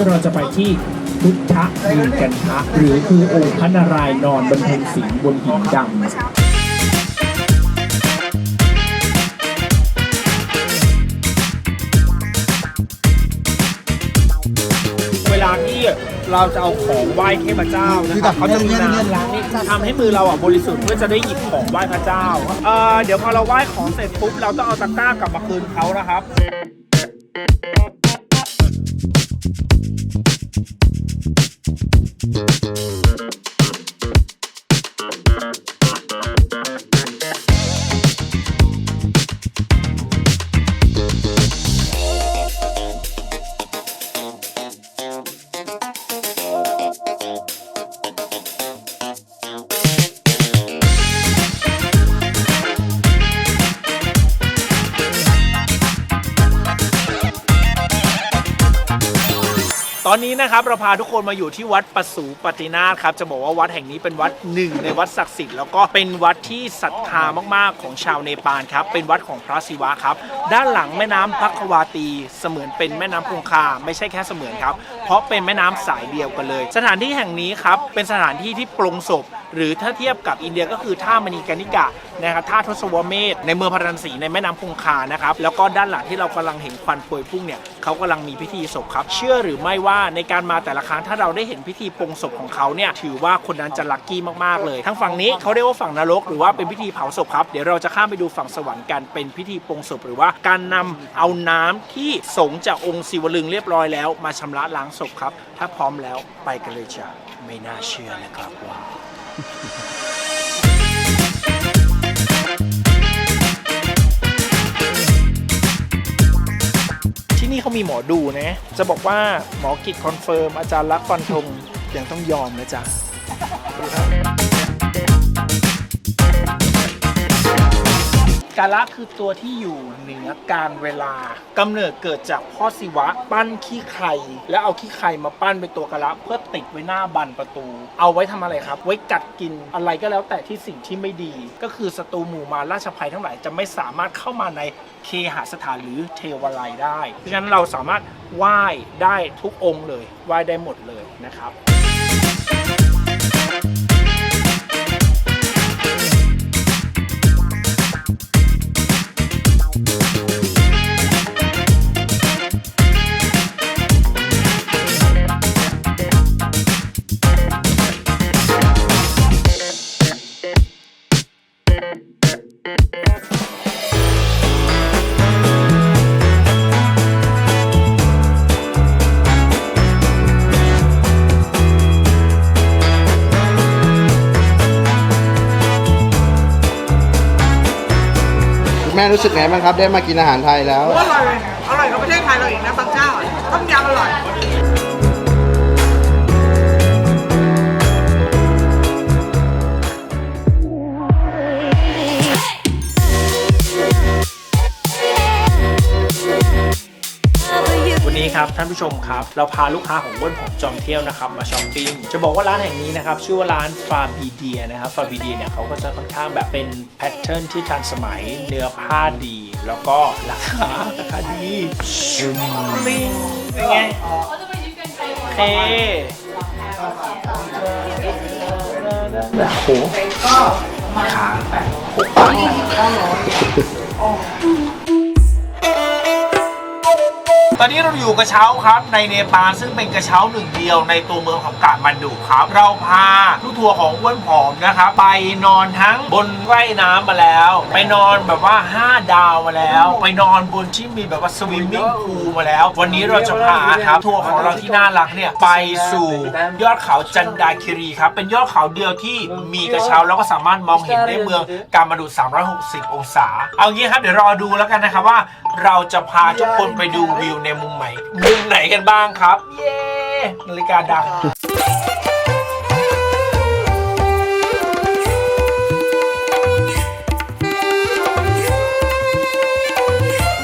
ช้านี้เราจะไปที่พุทธมีกันทะหรือคือองค์พระนารายณ์นอนบนเพ็ญสิงห์บนหินดำเวลาที่เราจะเอาของไหว้เทพเจ้านะครับเขาจะมีน้ำล้างนี่ทำให้มือเราอะบริสุทธิ์เพื่อจะได้หยิบของไหว้พระเจ้าเอ่อเดี๋ยวพอเราไหว้ของเสร็จปุ๊บเราต้องเอาตะกร้ากลับมาคืนเขานะครับ เราพาทุกคนมาอยู่ที่วัดปสูปตินาถครับ จะบอกว่าวัดแห่งนี้เป็นวัดหนึ่งในวัดศักดิ์สิทธิ์แล้วก็เป็นวัดที่ศรัทธามากๆของชาวเนปาลครับ เป็นวัดของพระศิวะครับ ด้านหลังแม่น้ำพักวาตีเสมือนเป็นแม่น้ำคงคา ไม่ใช่แค่เสมือนครับ เพราะเป็นแม่น้ำสายเดียวกันเลย สถานที่แห่งนี้ครับเป็นสถานที่ที่ปรงศพ หรือถ้าเทียบกับอินเดียก็คือท่ามณีกานิกะนะครับท่าทศวเมธในเมืองพาราณสีในแม่น้ำคงคานะครับแล้วก็ด้านหลังที่เรากำลังเห็นควันพวยพุ่งเนี่ยเขากำลังมีพิธีศพครับ เชื่อหรือไม่ว่าในการมาแต่ละครั้งถ้าเราได้เห็นพิธีปงศพของเขาเนี่ยถือว่าคนนั้นจะลัคกี้มากๆเลยทั้งฝั่งนี้เขาเรียกว่าฝั่งนรก หรือว่าเป็นพิธีเผาศพครับเดี๋ยวเราจะข้ามไปดูฝั่งสวรรค์กันเป็นพิธีปงศพหรือว่าการนำเอาน้ำที่สงจากองค์ศิวลึงเรียบร้อยแล้วมาชำระล้างศพครับ ถ้าพร้อมแล้วไปกันเลยจ้ะไม่น่าเชื่อนะครับว่า ที่นี่เขามีหมอดูนะ จะบอกว่าหมอกิจคอนเฟิร์มอาจารย์รักฟันธงยังต้องยอมนะจ๊ะ กาละคือตัวที่อยู่เหนือการเวลากำเนิดเกิดจากพ่อศิวะปั้นขี้ไข่แล้วเอาขี้ไข่มาปั้นเป็นตัวกาละเพื่อติดไว้หน้าบันประตู เอาไว้ทำอะไรครับ ไว้กัดกินอะไรก็แล้วแต่ที่สิ่งที่ไม่ดี ก็คือศัตรูหมู่มารราชภัยทั้งหลายจะไม่สามารถเข้ามาในเคหสถานหรือเทวาลัยได้เพราะฉะนั้นเราสามารถไหว้ได้ทุกองค์เลยไหว้ได้หมดเลยนะครับ ม่รู้สึกไงบ้างครับ ได้มากินอาหารไทยแล้ว อร่อย อร่อยกว่าประเทศไทยเราอีกนะบางเจ้าอะต้มยำอร่อย ครับท่านผู้ชมครับ เราพาลูกค้าของเบิ้ลของจอมเที่ยวนะครับมาช้อปปิ้งจะบอกว่าร้านแห่งนี้นะครับชื่อว่าร้านฟาบีเดียนะครับฟาบีเดียเนี่ยเขาก็จะค่อนข้างแบบเป็นแพทเทิร์นที่ทันสมัยเนื้อผ้าดี แล้วก็ราคาราคาดีชุมลิงเป็นไงโอเคโอ้โหขา ตอนนี้เราอยู่กระเช้าครับในเนปาลซึ่งเป็นกระเช้าหนึ่งเดียวในตัวเมืองของกาดมันดุครับ เราพาลูกทัวร์ของอ้วนผอมนะครับไปนอนทั้งบนไร่น้ำมาแล้ว ไปนอนแบบว่า 5 ดาวมาแล้ว ไปนอนบนที่มีแบบว่าสวิมมิ่งพูลมาแล้ว วันนี้เราจะพาครับทัวร์ของเราที่น่ารักเนี่ยไปสู่ยอดเขาจันดาคิรีครับเป็นยอดเขาเดียวที่มีกระเช้าแล้วก็สามารถมองเห็นได้เมืองกามาดู360 องศา เอางี้ครับเดี๋ยวรอดูแล้วกันนะครับว่า เราจะพาทุกคนไปดูวิวในมุมใหม่ มุมไหนกันบ้างครับ เย้นาฬิกาดัง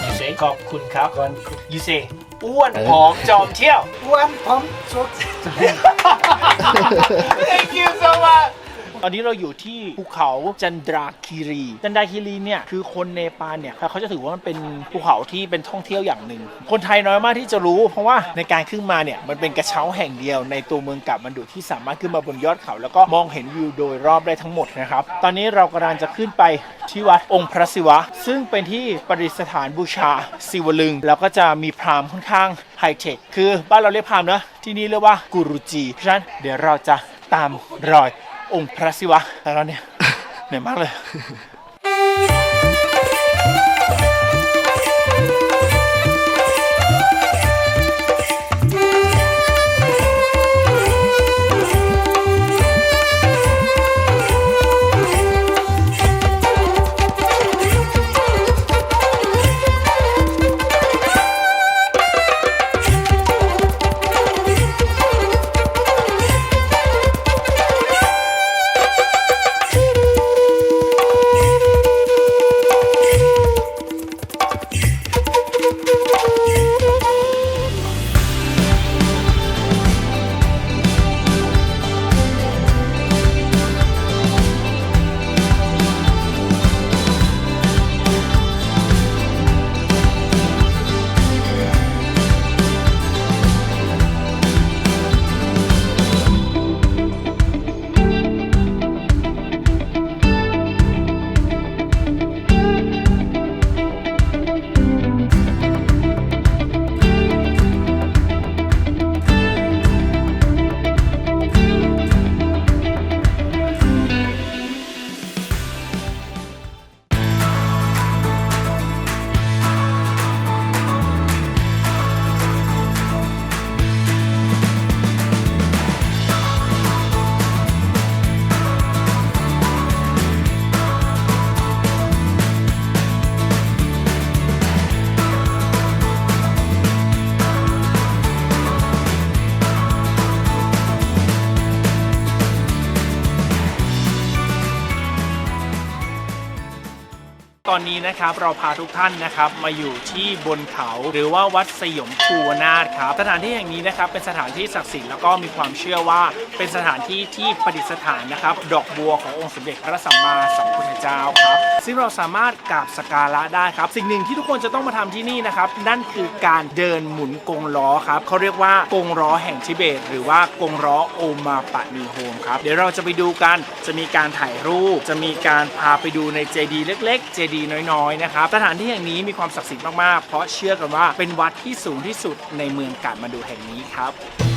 ยูเซขอบคุณครับยูเซอ้วนผอมจอมเที่ยว อ้วนพร้อมสุก Thank you so much ตอนนี้เราอยู่ที่ภูเขาจันดราคีรี จันดราคีรีเนี่ยคือคนเนปาลเนี่ยเขาจะถือว่ามันเป็นภูเขาที่เป็นท่องเที่ยวอย่างหนึ่ง คนไทยน้อยมากที่จะรู้ เพราะว่าในการขึ้นมาเนี่ยมันเป็นกระเช้าแห่งเดียวในตัวเมืองกาบมันดุที่สามารถขึ้นมาบนยอดเขา แล้วก็มองเห็นวิวโดยรอบได้ทั้งหมดนะครับ ตอนนี้เรากำลังจะขึ้นไปที่วัดองค์พระศิวะ ซึ่งเป็นที่ประดิษฐานบูชาศิวลึง แล้วก็จะมีพราหมณ์ค่อนข้างไฮเทค คือบ้านเราเรียกพราหมณ์เนะที่นี่เรียกว่ากูรูจี เพราะฉะนั้นเดี๋ยวเราจะตามรอย องค์พระศิวะแต่เราเนี่ยเหนื่อยมากเลย อนนี้นะครับเราพาทุกท่านนะครับมาอยู่ที่บนเขาหรือว่าวัดสยมภูนาถครับสถานที่แห่งนี้นะครับเป็นสถานที่ศักดิ์สิทธิ์แล้วก็มีความเชื่อว่าเป็นสถานที่ที่ประดิษฐานนะครับ ดอกบัวขององค์สมเด็จพระสัมมาสัมพุทธเจ้าครับซึ่งเราสามารถกราบสการะได้ครับ สิ่งหนึ่งที่ทุกคนจะต้องมาทำที่นี่นะครับนั่นคือการเดินหมุนกงล้อครับเขาเรียกว่ากงล้อแห่งทิเบต หรือว่ากงล้อโอมาปะนีโฮมครับเดี๋ยวเราจะไปดูกันจะมีการถ่ายรูป จะมีการพาไปดูในเจดีย์เล็กๆเจดีย์น้อยๆนะครับสถานที่แห่งนี้มีความศักดิ์สิทธิ์มากๆ เพราะเชื่อกันว่าเป็นวัดที่สูงที่สุดในเมืองกาดมาดูแห่งนี้ครับ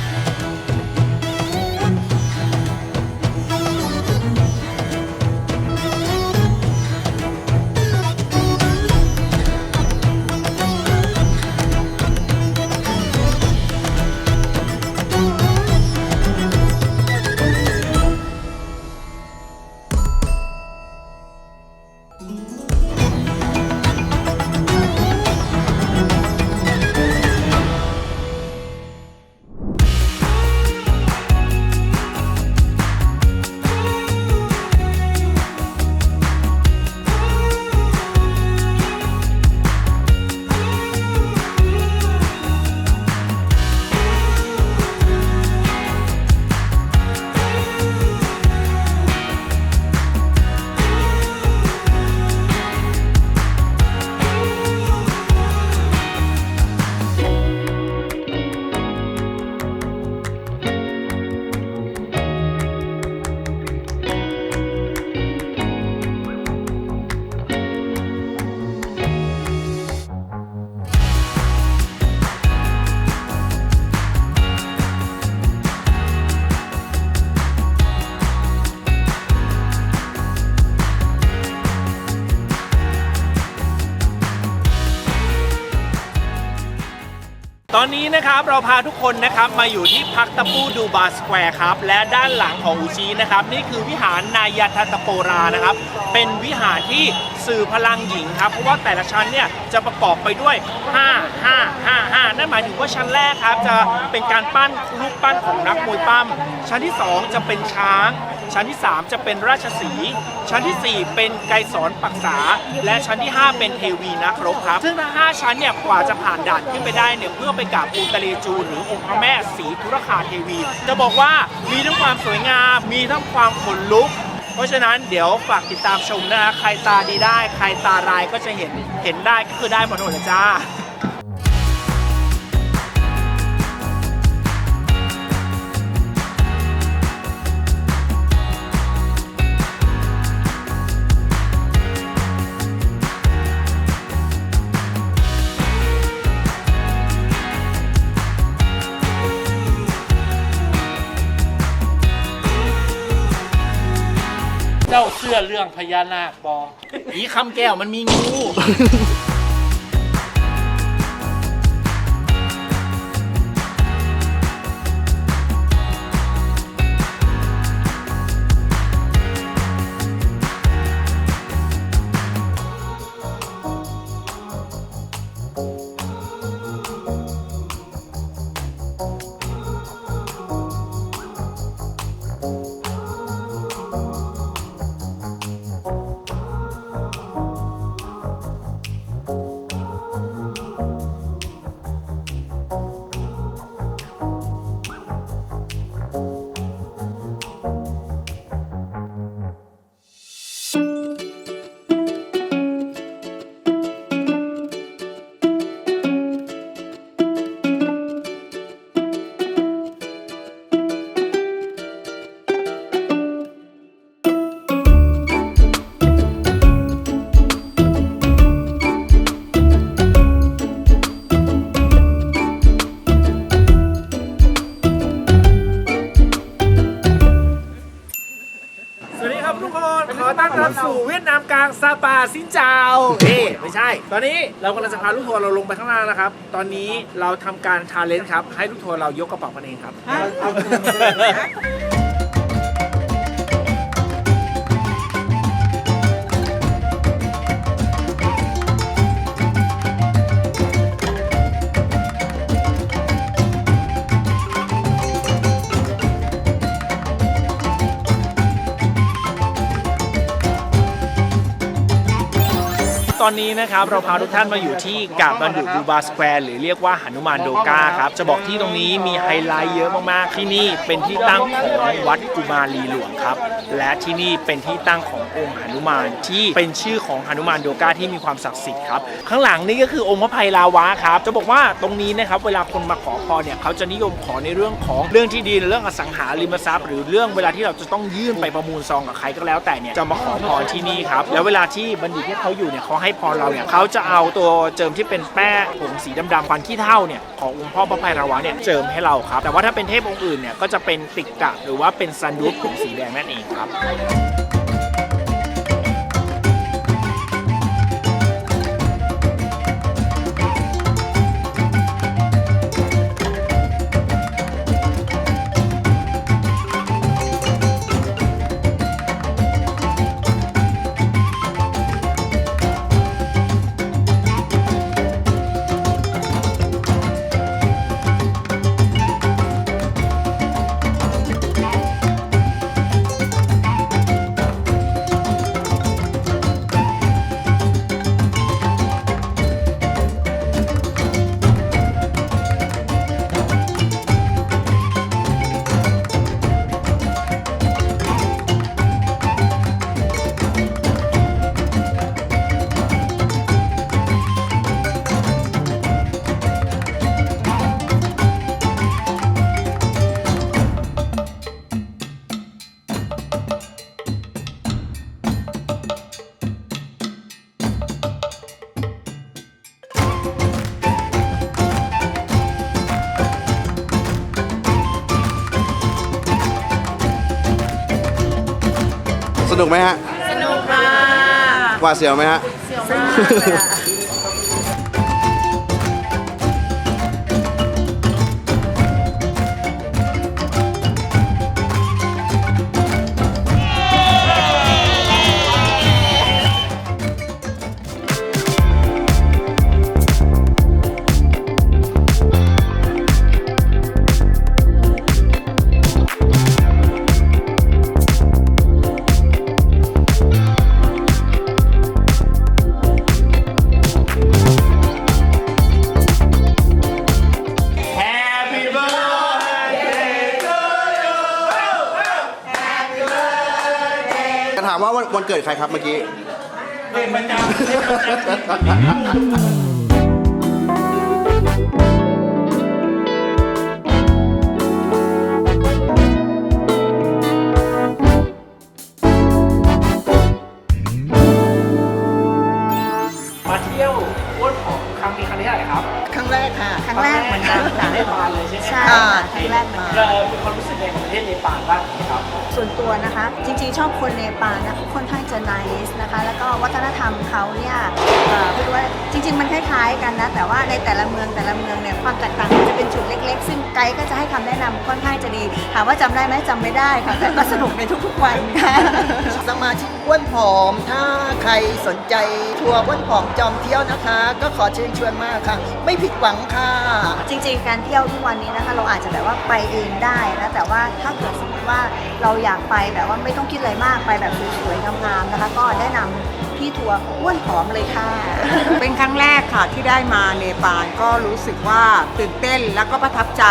อนนี้นะครับเราพาทุกคนนะครับมาอยู่ที่พักตะปูดูบาสแควร์ครับ และด้านหลังของอูชีนะครับ นี่คือวิหารนายาทัตโปรานะครับ เป็นวิหารที่ สื่อพลังหญิงครับ เพราะว่าแต่ละชั้นเนี่ยจะประกอบไปด้วย 5 5 5 5 นั่นหมายถึงว่าชั้นแรกครับจะเป็นการปั้นรูปปั้นของนักมวยปั้ม ชั้นที่ 2 จะเป็นช้าง ชั้นที่ 3 จะเป็นราชสีห์ชั้นทีสี่4 เป็นไกรสอนปักษา และชั้นที่ 5 เป็นเทวีนักรบครับ ซึ่งทั้ง5ชั้นเนี่ยกว่าจะผ่านด่านขึ้นไปได้เนี่ยเพื่อไปกราบปูตะเลจูหรือองค์พระแม่ศรีธุรคาเทวี จะบอกว่ามีทั้งความสวยงาม มีทั้งความขนลุก ราะฉะนั้นเดี๋ยวฝากติดตามชมนะฮะใครตาดีได้ ใครตาร้ายก็จะเห็นเห็นได้ก็คือได้หมดเลยจ้า เจ้าเสื้อเรื่องพญานาคบอผีคำแก้วมันมีงู รับสู่เวียดนามกลางซาปาซินเจาเอ้ไม่ใช่ ตอนนี้เรากำลังจะพาลูกทัวร์เราลงไปข้างล่างนะครับ ตอนนี้เราทำการทาเลนครับ ให้ลูกทัวร์เรายกกระเป๋ากันเองครับ ตอนนี้นะครับเราพาทุกท่านมาอยู่ที่กาบบันดุบูบาสแควร์หรือเรียกว่าหนุมานโดกาครับจะบอกที่ตรงนี้มีไฮไลท์เยอะมากๆ ที่นี่เป็นที่ตั้งของวัดกุมารีหลวงครับ และที่นี่เป็นที่ตั้งขององค์หนุมานที่เป็นชื่อของหนุมานโดกาที่มีความศักดิ์สิทธิ์ครับข้างหลังนี่ก็คือองค์พระภัยลาวะครับจะบอกว่าตรงนี้นะครับเวลาคนมาขอพรเนี่ยเขาจะนิยมขอในเรื่องของเรื่องที่ดินเรื่องอสังหาริมทรัพย์ หรือเรื่องเวลาที่เราจะต้องยื่นไปประมูลซองกับใครก็แล้วแต่เนี่ยจะมาขอพรที่นี่ครับแล้วเวลาที่บัณฑิตที่เขาอยู่เนี่ยเขาให้พรเราเนี่ยเขาจะเอาตัวเจิมที่เป็นแป้งผงสีดำๆควันขี้เถ้าเนี่ยขององค์พ่อพระภัยระวะเนี่ยเจิมให้เราครับ แต่ว่าถ้าเป็นเทพองค์อื่นเนี่ยก็จะเป็นติกกะหรือว่าเป็นซันดุสผงสีแดงนั่นเองครับ นุกไหมฮะสนุกค่ะหวาดเสียวไหมฮะ เสียวมากเลยอะ ว่าวันวันเกิดใครครับเมื่อกี้เป็นประจำเป็นประจำ วัฒนธรรมเขาเนี่ยเอ่อเขาเรียกว่าจริง ๆ มันคล้ายๆกันนะ แต่ว่าในแต่ละเมืองแต่ละเมืองเนี่ยความแตกต่างมันจะเป็นจุดเล็ก ๆ ซึ่งไกด์ก็จะให้คำแนะนำค่อนข้างจะดีถามว่าจำได้ไหมจำไม่ได้ค่ะแต่ก็สนุกในทุกๆวันค่ะ สมาชิกอ้วนผอม ถ้าใครสนใจทัวร์อ้วนผอมจอมเที่ยวนะคะ ก็ขอเชิญชวนมากค่ะ ไม่ผิดหวังค่ะ จริงๆ การเที่ยวทุกวันนี้นะคะเราอาจจะแบบว่าไปเองได้นะแต่ว่าถ้าเกิดสมมติว่าเราอยากไปแบบว่าไม่ต้องคิดอะไรมากไปแบบสวยๆงามๆนะคะ ก็แนะนำ พี่ทัวร์อ้วนผอมเลยค่ะ เป็นครั้งแรกค่ะที่ได้มาเนปาลก็รู้สึกว่าตื่นเต้นแล้วก็ประทับใจ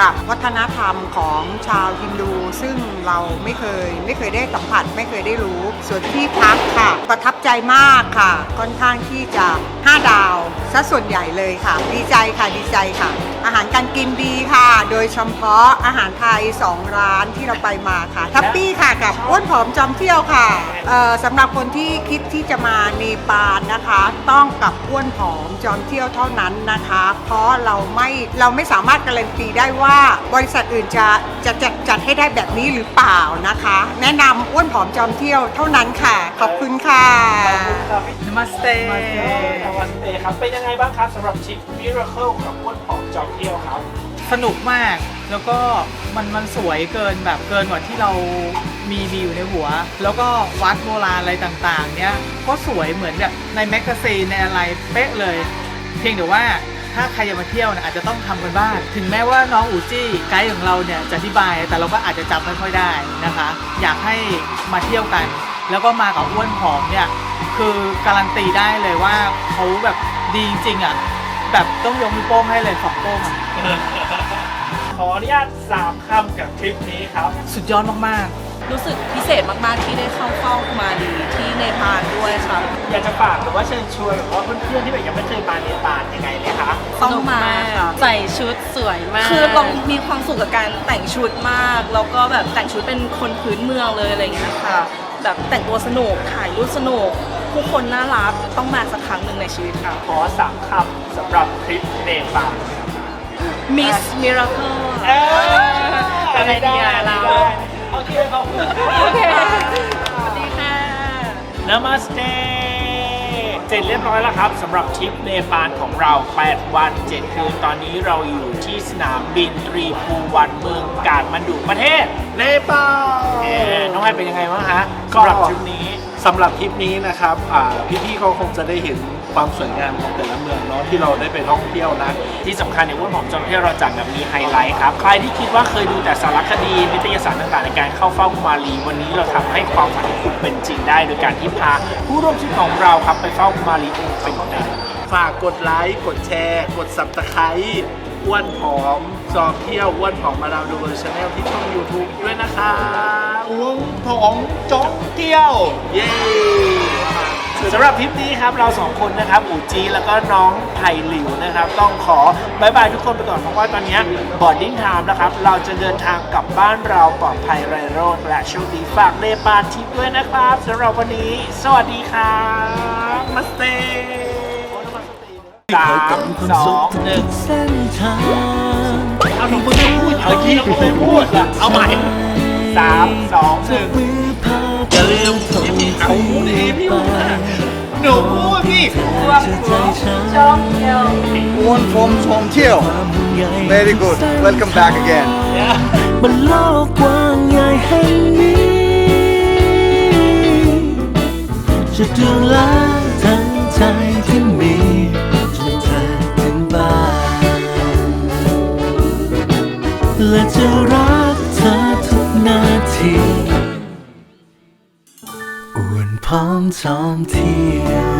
กับวัฒนธรรมของชาวฮินดู ซึ่งเราไม่เคยไม่เคยได้สัมผัสไม่เคยได้รู้ ส่วนที่พักค่ะ ประทับใจมากค่ะ ค่อนข้างที่จะ 5 ดาวซะส่วนใหญ่เลยค่ะ ดีใจค่ะดีใจค่ะ อาหารการกินดีค่ะ โดยเฉพาะอาหารไทย 2 ร้านที่เราไปมาค่ะทัปปี้ค่ะกับอ้วนผอมจอมเที่ยวค่ะสำหรับคนที่คิดที่จะมาเนปาลนะคะ ต้องกับอ้วนผอมจอมเที่ยวเท่านั้นนะคะ เพราะเราไม่เราไม่สามารถการันตีได้ว่า บริษัทอื่นจะจะจัดจัดให้ได้แบบนี้หรือเปล่านะคะ แนะนำอ้วนผอมจอมเที่ยวเท่านั้นค่ะ ขอบคุณค่ะ นมัสเตนมัสเตครับ เป็นยังไงบ้างครับสำหรับทริปมิราเคิลกับอ้วนผอมจอมเที่ยวครับ สนุกมาก แล้วก็มันมันสวยเกินแบบเกินกว่าที่เรามีมีอยู่ในหัว แล้วก็วัดโบราณอะไรต่างๆ เนี้ยก็สวยเหมือนแบบในแมกกาซีนในอะไรเป๊ะเลย เพียงแต่ว่าถ้าใครจะมาเที่ยวนี่ยอาจจะต้องทำกันบ้าง ถึงแม้ว่าน้องอูจี้ไกด์ของเราเนี่ยจะอธิบาย แต่เราก็อาจจะจำไม่ค่อยได้นะคะ อยากให้มาเที่ยวกัน แล้วก็มากับอ้วนผอมเนี่ย คือการันตีได้เลยว่าเขาแบบดีจริงๆอะ แบบต้องยกมือโป้งให้เลยสองโป้งอะขออนุญาตสามคำกับทริปนี้ครับ สุดยอดมากรู้สึกพิเศษมากๆที่ได้เข้าเฝ้ามาดีที่เนปาลด้วยค่ะ อยากจะฝากหรือว่าเชิญชวนหรือว่าเพื่อนๆที่แบบยังไม่เคยมาเนปาลยังไงเลยคะต้องมาใส่ชุดสวยมาก คือเรามีความสุขกับการแต่งชุดมาก แล้วก็แบบแต่งชุดเป็นคนพื้นเมืองเลยอะไรอย่างเงี้ยค่ะ แบบแต่งตัวสนุกถ่ายรูปสนุก ผู้คนน่ารักต้องมาสักครั้งหนึ่งในชีวิตค่ะ ขอสามคำสำหรับทริปเนปาล Miss Miracle เอออะไรดีอะเราโอเคขอบคุณโอเคสวัสดีค่ะ นามาสเตเสร็จเรียบร้อยแล้วครับสำหรับทริปเนปาลของเรา 8 วัน 7 คืน ตอนนี้เราอยู่ที่สนามบินตรีภูวันเมืองกาดมันดุประเทศเนปาล เอ๊ะน้องไอเป็นยังไงบ้างฮะก็สำหรับทริปนี้ สำหรับทริปนี้นะครับอ่พี่ๆเขาคงจะได้เห็นความสวยงามของแต่ละเมืองเนาะที่เราได้ไปท่องเที่ยวนะ ที่สำคัญเนี่ยอ้วนหอมจอมเที่ยวเราจัดแบบมีไฮไลท์ครับ ใครที่คิดว่าเคยดูแต่สารคดีนิตยสารต่างๆในการเข้าเฝ้ากุมารี วันนี้เราทำให้ความฝันของคุณเป็นจริงได้ โดยการที่พาผู้ร่วมทริปของเราครับไปเฝ้ากุมารีองค์เป็นหนึ่งฝากกดไลค์กดแชร์ กดสับตะไคร้ อ้วนผอมจอมเที่ยวอ้วนผอมมาดามดูเวอร์ชาแนลที่ช่อง YouTube ด้วยนะคะอ้วนผอมจอมเที่ยว เย้สำหรับทริปนี้ครับเราสองคนนะครับอูจีแล้วก็น้องไผ่หลิวนะครับ ต้องขอบายบายทุกคนไปก่อนเพราะว่าตอนนี้บอร์ดดิ้งไทม์นะครับ เราจะเดินทางกลับบ้านเราปลอดภัยไรโรดและโชคดีฝากเนปาลทิปด้วยนะครับสำหรับวันนี้ สวัสดีครับมาสเต สามสองหนึ่งเอาหนูมึงไม่พูดเอาที่เราไม่พูดอะเอาใหม่สามสองหนึ่งอย่าลืมพี่พี่เอาพูดดิพี่พูดอะหนูพูดพี่อ้วนผอมจอมเที่ยว very good welcome back again บนโลกกว้างใหญ่แห่งนี้จะดูแลทั้งใจ และจะรักเธอทุกนาทีอ้วนพร้อมจอมเที่ยว